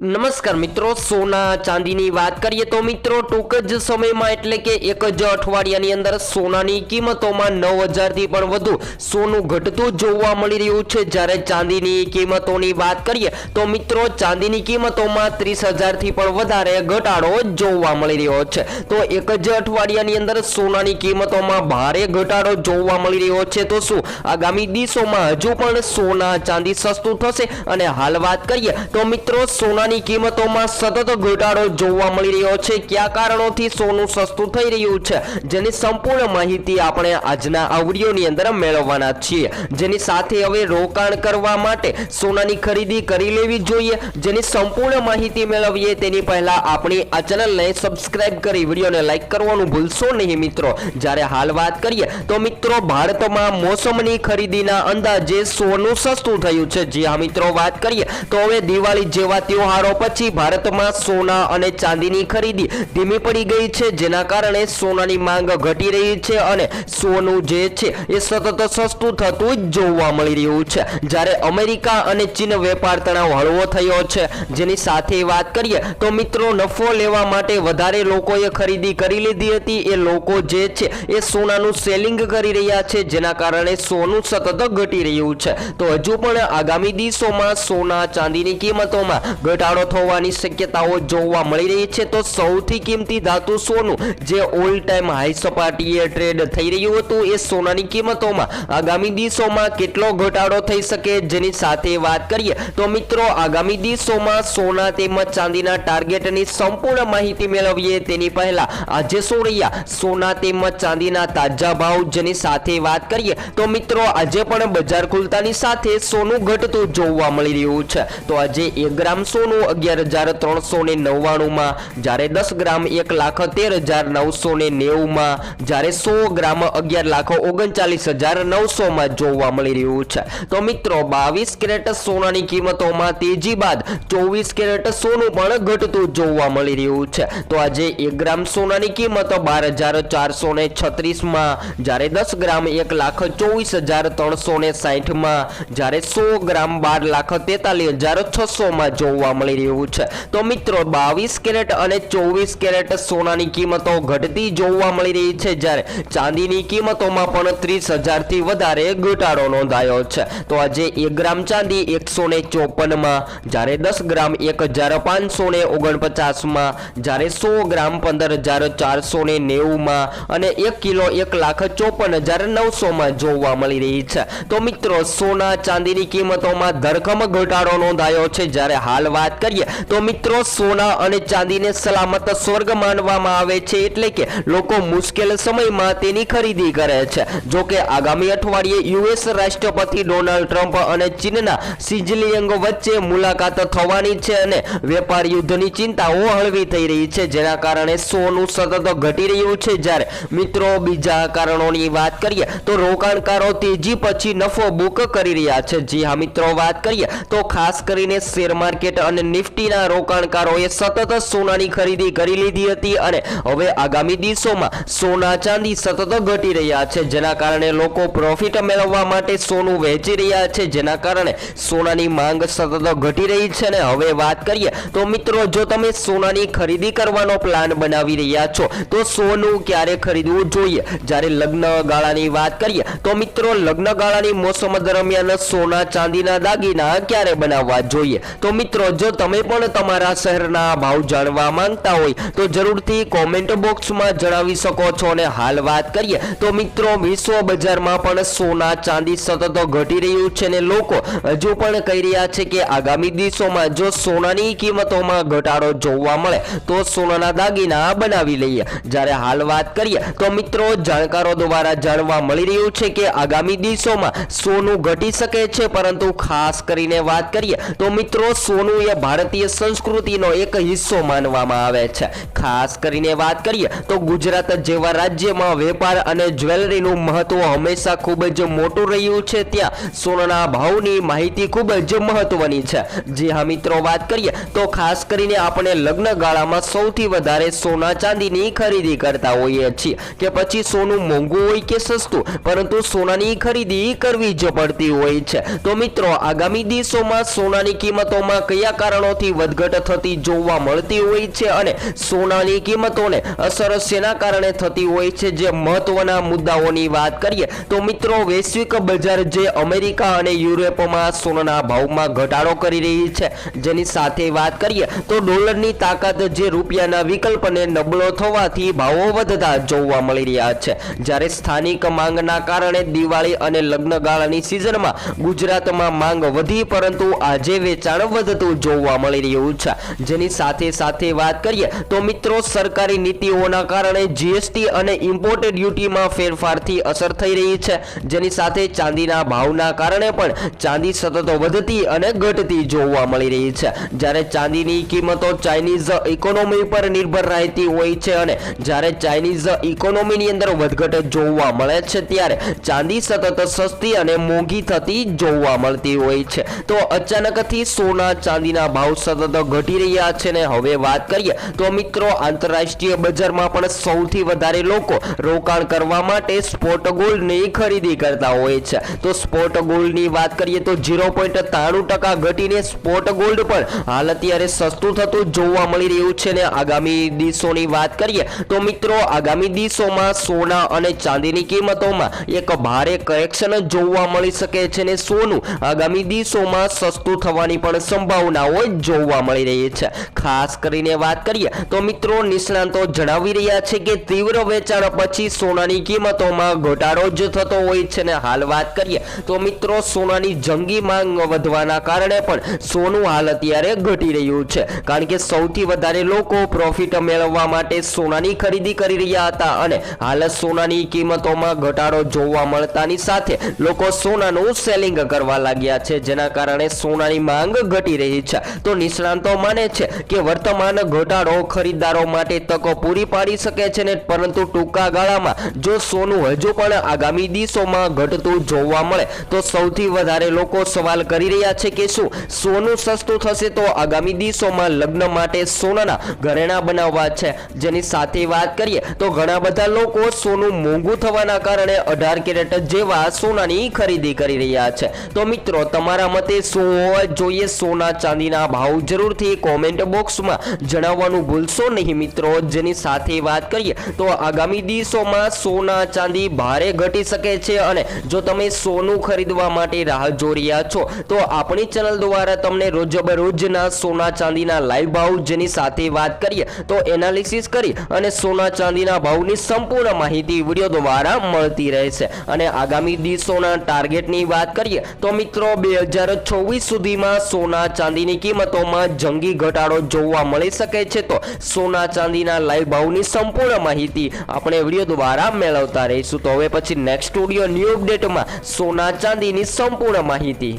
નમસ્કાર મિત્રો, સોના ચાંદીની વાત કરીએ તો મિત્રો, ટૂંક જ સમયમાં એટલે કે એક જ અઠવાડિયાની અંદર સોનાની કિંમતોમાં નવ હજારથી પણ વધુ સોનું ઘટતું જોવા મળી રહ્યું છે. જ્યારે ચાંદીની કિંમતોની વાત કરીએ તો મિત્રો, ચાંદીની કિંમતોમાં ત્રીસ હજારથી પણ વધારે ઘટાડો જોવા મળી રહ્યો છે. તો એક જ અઠવાડિયાની અંદર સોનાની કિંમતોમાં ભારે ઘટાડો જોવા મળી રહ્યો છે. તો શું આગામી દિવસોમાં હજુ પણ સોના ચાંદી સસ્તું થશે? અને હાલ વાત કરીએ તો મિત્રો સોનાની કિંમતોમાં સતત ઘટાડો જોવા મળી રહ્યો છે. કયા કારણોથી સોનું સસ્તું થઈ રહ્યું છે? જેની સંપૂર્ણ માહિતી આપણે આજના આ અંદર મેળવવાના છીએ. જેની સાથે હવે રોકાણ કરવા માટે સોનાની ખરીદી કરી લેવી જોઈએ. જેની સંપૂર્ણ માહિતી મેળવીએ તેની પહેલા આપણી આ ચેનલને સબસ્ક્રાઇબ કરી વિડીયોને લાઈક કરવાનું ભૂલશો નહીં મિત્રો. જ્યારે હાલ વાત કરીએ તો મિત્રો, ભારતમાં મોસમની ખરીદીના અંદાજે સોનું સસ્તું થયું છે. જી હા મિત્રો, વાત કરીએ તો હવે દિવાળી જેવા તહેવારો પછી ભારતમાં સોના અને ચાંદીની ખરીદી ધીમી પડી ગઈ છે, જેના કારણે સોનાની માંગ ઘટી રહી છે અને સોનું જે છે એ સતત સસ્તું થતું જ જોવા મળી રહ્યું છે. જ્યારે અમેરિકા અને ચીન વેપાર તણાવ હળવો થયો છે, જેની સાથે વાત કરીએ તો મિત્રો, નફો લેવા માટે વધારે લોકોએ ખરીદી કરી લીધી હતી. એ લોકો જે છે એ સોનાનું સેલિંગ કરી રહ્યા છે, જેના કારણે સોનું સતત ઘટી રહ્યું છે. તો હજુ પણ આગામી દિવસોમાં સોના ચાંદીની કિંમતોમાં ઘટાડો થવાની શક્યતાઓ જોવા મળી રહી છે. તો સૌથી કિંમતી ધાતુ સોનું જે ઓલ ટાઈમ હાઈ સપાટીએ ટ્રેડ થઈ રહ્યું હતું એ સોનાની કિંમતોમાં આગામી દિવસોમાં કેટલો ઘટાડો થઈ શકે જેની સાથે વાત કરીએ તો મિત્રો આગામી દિવસોમાં સોના તેમજ ચાંદીના ટાર્ગેટની સંપૂર્ણ માહિતી મેળવીએ તેની પહેલા આજે શું રહ્યા સોના તેમજ ચાંદીના તાજા ભાવ જેની સાથે વાત કરીએ તો મિત્રો આજે પણ બજાર ખુલતાની સાથે સોનું ઘટતું જોવા મળી રહ્યું છે. તો આજે એક ગ્રામ સોનું અગિયાર હજાર ત્રણસો ને નવ્વાણુંમાં, જ્યારે દસ ગ્રામ એક લાખ તેર હજાર નવસો ને નેવુંમાં, જ્યારે સો ગ્રામ અગિયાર લાખ ઓગણચાલીસ હજાર નવસોમાં જોવા મળી રહ્યું છે. તો મિત્રો, બાવીસ કેરેટ સોનાની કિંમતોમાં તેજી બાદ ચોવીસ કેરેટ સોનું પણ ઘટતું જોવા મળી રહ્યું છે. તો આજે એક ગ્રામ સોનાની કિંમત બાર હજાર ચારસો ને છત્રીસમાં, જ્યારે દસ ગ્રામ એક લાખ ચોવીસ હજાર ત્રણસો ને સાહીઠમાં, જ્યારે સો ગ્રામ બાર લાખ તેતાલીસ હજાર છસોમાં જોવા મળી રહ્યું છે. તો મિત્રો, બાવીસ કેરેટ અને ચોવીસ કેરેટ સોનાની કિંમતો ઘટતી જોવા મળી રહી છે જ્યારે ચાંદીની કિંમતોમાં પણ ત્રીસ હજારથી વધારે ઘટાડો નોંધાયો છે. તો આજે એક ગ્રામ ચાંદી એકસો ને ચોપનમાં, જ્યારે દસ ગ્રામ એક હજાર પાંચસો ને ઓગણપચાસમાં, જ્યારે સો ગ્રામ પંદર હજાર ચારસો ને નેવુંમાં અને એક કિલો એક લાખ ચોપન હજાર નવસોમાં જોવા મળી રહી છે. તો મિત્રો, સોના ચાંદીની કિંમતોમાં ધરખમ ઘટાડો નોંધાયો છે જ્યારે હાલ વાત કરીએ તો મિત્રો, સોના અને ચાંદીને સલામત સ્વર્ગ માનવામાં આવે છે એટલે કે લોકો મુશ્કેલ સમયમાં તેની ખરીદી કરે છે. જો કે આગામી અઠવાડિયે યુએસ રાષ્ટ્રપતિ ડોનાલ્ડ ટ્રમ્પ અને ચીનના સિજલિયંગ વચ્ચે મુલાકાત થવાની છે અને વેપાર યુદ્ધની ચિંતાઓ હળવી થઈ રહી છે. જેના કારણે સોનું સતત ઘટી રહ્યું છે. જ્યારે મિત્રો, બીજા કારણોની વાત કરીએ તો રોકાણકારો તેજી પછી નફો બુક કરી રહ્યા છે. જી હા, મિત્રો, વાત કરીએ તો ખાસ કરીને શેર માર્કેટ અને નિફ્ટીના રોકાણકારોએ સતત સોનાની ખરીદી કરી લીધી હતી અને હવે આગામી દિવસોમાં સોના ચાંદી સતત ઘટી રહ્યા છે, જેના કારણે લોકો પ્રોફિટ મેળવવા માટે સોનું વહેંચી રહ્યા છે, જેના કારણે સોનાની માંગ સતત ઘટી રહી છે અને હવે વાત કરીએ તો મિત્રો, જો તમે સોનાની ખરીદી કરવાનો પ્લાન બનાવી રહ્યા છો, તો સોનું ક્યારે ખરીદવું જોઈએ? જ્યારે લગ્ન ગાળાની વાત કરીએ, તો મિત્રો, લગ્ન ગાળાની મોસમ દરમિયાન સોના ચાંદીના દાગીના ક્યારે બનાવવા જોઈએ? તો મિત્રો, જો તમે પણ તમારા શહેરના ભાવ જાણવા માંગતા હોય, તો જરૂરથી કોમેન્ટ બોક્સમાં જણાવી શકો છો અને હાલ વાત કરીએ. તો મિત્રો, વિશ્વ બજારમાં પણ સોના ચાંદી સતત ઘટી રહ્યું છે ને લોકો હજુ પણ કહી રહ્યા છે કે આગામી દિવસોમાં જો સોનાની કિંમતોમાં ઘટાડો જોવા મળે, તો સોનાના દાગીના બનાવી લઈએ. જ્યારે હાલ વાત કરીએ, તો મિત્રો, જાણકારો દ્વારા જાણવા મળી રહ્યું છે કે આગામી દિવસોમાં સોનું ઘટી શકે છે, પરંતુ ખાસ કરીને વાત કરીએ, તો મિત્રો, સોનું એ ભારતીય સંસ્કૃતિનો એક હિસ્સો માનવામાં આવે છે. ખાસ કરીને વાત કરીએ તો ગુજરાત જેવા રાજ્યમાં વેપાર અને જ્વેલરીનું મહત્વ હંમેશા ખૂબ જ મોટું રહ્યું છે. ત્યાં સોનાના ભાવની માહિતી ખૂબ જ મહત્વની છે. જે હા મિત્રો વાત કરીએ તો ખાસ કરીને આપણે લગ્નગાળામાં સૌથી વધારે સોના ચાંદીની ખરીદી કરતા હોઈએ છીએ કે પછી સોનું મોંઘું હોય કે સસ્તું, પરંતુ સોનાની ખરીદી કરવી જ પડતી હોય છે. તો મિત્રો આગામી દિવસોમાં સોનાની કિંમતોમાં કયા કારણોથી વધઘટ થતી જોવા મળતી હોય છે અને સોનાની કિંમતોને અસર શેના કારણે થતી હોય છે? જે મહત્વના મુદ્દાઓની વાત કરીએ, તો મિત્રો, વૈશ્વિક બજાર જે અમેરિકા અને યુરોપમાં સોનાના ભાવમાં ઘટાડો કરી રહી છે. જેની સાથે વાત કરીએ, તો ડોલરની તાકાત જે રૂપિયાના વિકલ્પને નબળો થવાથી ભાવો વધતા જોવા મળી રહ્યા છે. જ્યારે સ્થાનિક માંગના કારણે દિવાળી અને લગ્નગાળાની સિઝનમાં ગુજરાતમાં માંગ વધી, પરંતુ આજે વેચાણ વધતું જોવા મળી રહ્યું છે. જેની સાથે સાથે વાત કરીએ તો મિત્રો, સરકારી નીતિઓના કારણે જીએસટી અને ઇમ્પોર્ટ ડ્યુટીમાં ફેરફારથી અસર થઈ રહી છે. જેની સાથે ચાંદીના ભાવના કારણે પણ ચાંદી સતત વધતી અને ઘટતી જોવા મળી રહી છે. જ્યારે ચાંદીની કિંમતો ચાઇનીઝ ઇકોનોમી પર નિર્ભર રહેતી હોય છે અને જ્યારે ચાઇનીઝ ઇકોનોમીની અંદર વધઘટ જોવા મળે છે, ત્યારે ચાંદી સતત સસ્તી અને મોંઘી થતી જોવા મળતી હોય છે. તો અચાનકથી સોના ચાંદીના ભાવ સતત ઘટી રહ્યા છે ને હવે વાત કરીએ તો મિત્રો આંતરરાષ્ટ્રીય બજારમાં પણ સૌથી વધારે લોકો રોકાણ કરવા માટે સ્પોટ ગોલ્ડની ખરીદી કરતા હોય છે. તો સ્પોટ ગોલ્ડની વાત કરીએ તો ઝીરો પોઈન્ટ ત્રાણું ટકા ઘટીને સ્પોટ ગોલ્ડ પણ હાલ અત્યારે સસ્તું થતું જોવા મળી રહ્યું છે ને આગામી દિવસોની વાત કરીએ તો મિત્રો આગામી દિવસોમાં સોના અને ચાંદીની કિંમતોમાં એક ભારે કરેક્શન જોવા મળી શકે છે ને સોનું આગામી દિવસોમાં સસ્તું થવાની પણ સંભાવનાઓ જોવા મળી રહી છે. ખાસ કરીને વાત કરીએ તો મિત્રો નિષ્ણાંતો જણાવી રહ્યા છે કે તીવ્ર વેચાણ પછી સોનાની કિંમતોમાં ઘટાડો જ થતો હોય છે ને હાલ વાત કરીએ તો મિત્રો સોનાની જંગી માંગ વધવાના કારણે પણ સોનું હાલ અત્યારે ઘટી રહ્યું છે. કારણ કે સૌથી વધારે લોકો પ્રોફિટ મેળવવા માટે સોનાની ખરીદી કરી રહ્યા હતા અને હાલ સોનાની કિંમતોમાં ઘટાડો જોવા મળતાની સાથે લોકો સોનાનું સેલિંગ કરવા લાગ્યા છે. જેના કારણે સોનાની માંગ ઘટી રહી છે. તો નિષ્ણાંતો માને છે કે વર્તમાન ઘટાડો ખરીદદારો માટે તકો પૂરી પાડી શકે છે ને, પરંતુ ટૂંકા ગાળામાં જો સોનું હજુ પણ આગામી દિવસોમાં ઘટતું જોવા મળે, તો સૌથી વધારે લોકો સવાલ કરી રહ્યા છે કે શું સોનું સસ્તું થશે તો આગામી દિવસોમાં લગ્ન માટે સોનાના ઘરેણા બનાવવા છે? જેની સાથે વાત કરીએ, તો ઘણા બધા લોકો સોનું મોંઘું થવાના કારણે અઢાર કેરેટ જેવા સોનાની ખરીદી કરી રહ્યા છે. તો મિત્રો, તમારા મતે શું હોવા જોઈએ? સોના, ચાંદીના ભાવ જરૂરથી કોમેન્ટ બોક્સમાં જણાવવાનું ભૂલશો નહીં મિત્રો. જેની સાથે વાત કરીએ તો આગામી દિવસોમાં સોના ચાંદી ભારે ઘટી શકે છે અને જો તમે સોનું ખરીદવા માટે રાહ જોઈ રહ્યા છો, તો આપણી ચેનલ દ્વારા તમને રોજબરોજના સોના ચાંદીના લાઈવ ભાવ જેની સાથે વાત કરીએ તો એનાલિસિસ કરી અને સોના ચાંદીના ભાવની સંપૂર્ણ માહિતી વીડિયો દ્વારા મળતી રહેશે. અને આગામી દિવસોના ટાર્ગેટની વાત કરીએ તો મિત્રો, બે હજાર ચોવીસ સુધીમાં સોના ચાંદીની કિંમતોમાં જંગી ઘટાડો જોવા મળી શકે છે તો સોના ચાંદીના લાઈવ ભાવની સંપૂર્ણ માહિતી આપણે વીડિયો દ્વારા મેળવતા રહીશું. તો હવે પછી નેક્સ્ટ વીડિયો ન્યૂ અપડેટમાં સોના ચાંદીની સંપૂર્ણ માહિતી.